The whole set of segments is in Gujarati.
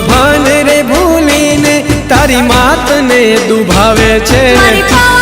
ભાન રે ભૂલીને તારી માતને દુભાવે છે.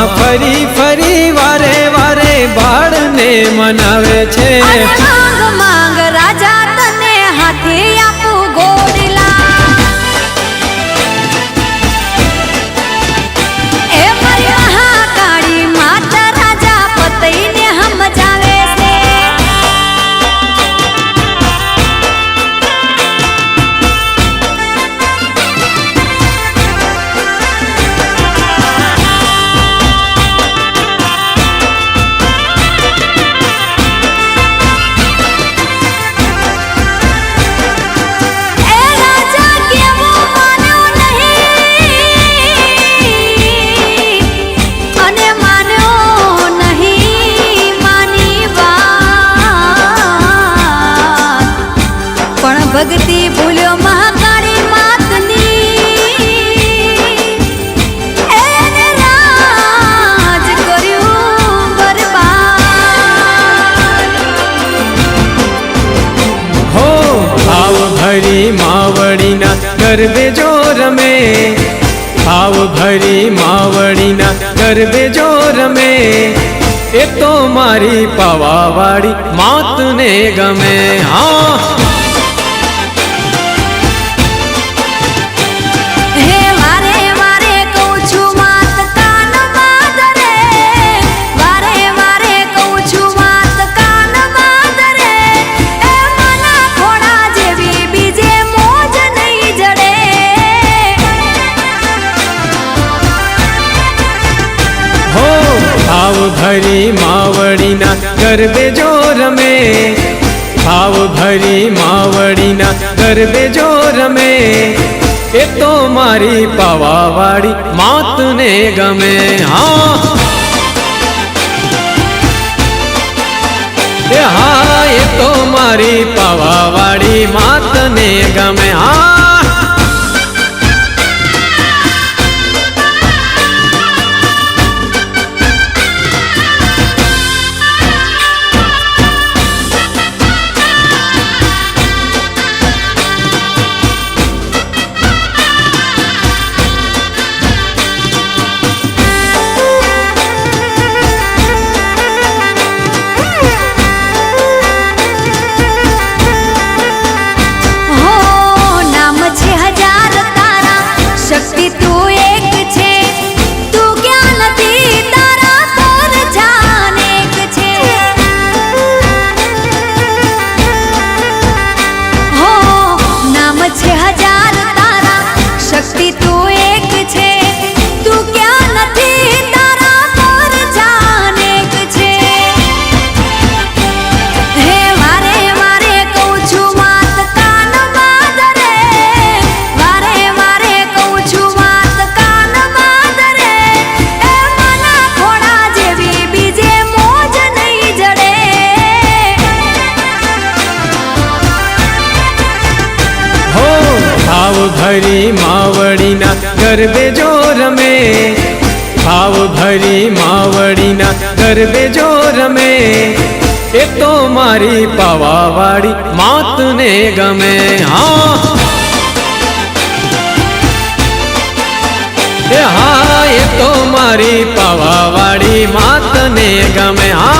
માં ફરી ફરી વારે વારે બાળને મનાવે છે. માંગ માંગ ગરબે જો રમે. ભાવ ભરી માવણીના ગરબે જો રમે. એ તો મારી પવાવાળી માતને ગમે. હા રમે. ભાવ ભરી માવડીના ગરબે જો રમે. એ તો મારી પાવાવાળી માતને ગમે. હા. હા, એ તો મારી પાવાવાળી માતને ગમે. હો. ભરી માવડીના ગરબે જો રમે. ભાવ ભરી માવડીના ગરબે જો રમે. એ તો મારી પાવાવાળી માતને ગમે. હા. એ હા, એ તો મારી પાવાવાળી માતને ગમે. હા.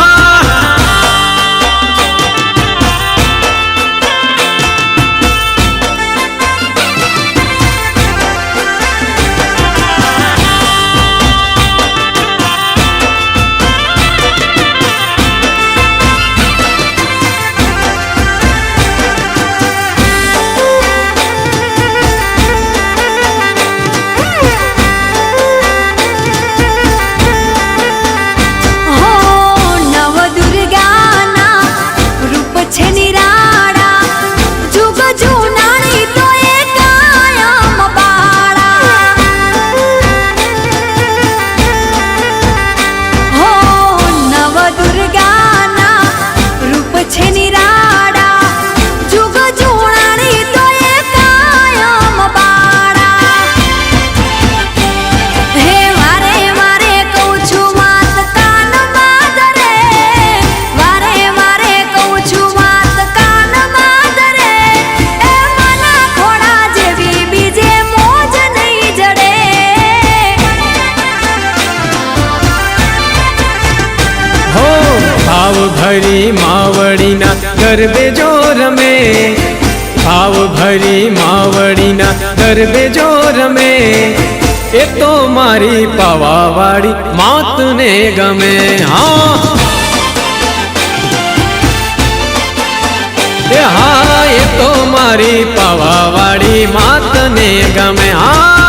દરબે જો રમે ભાવ ભરી માવડીના દરબે જો રમે એ તો મારી પાવાવાળી માતને ગમે હા હા એ તો મારી પાવાવાળી માતને ગમે હા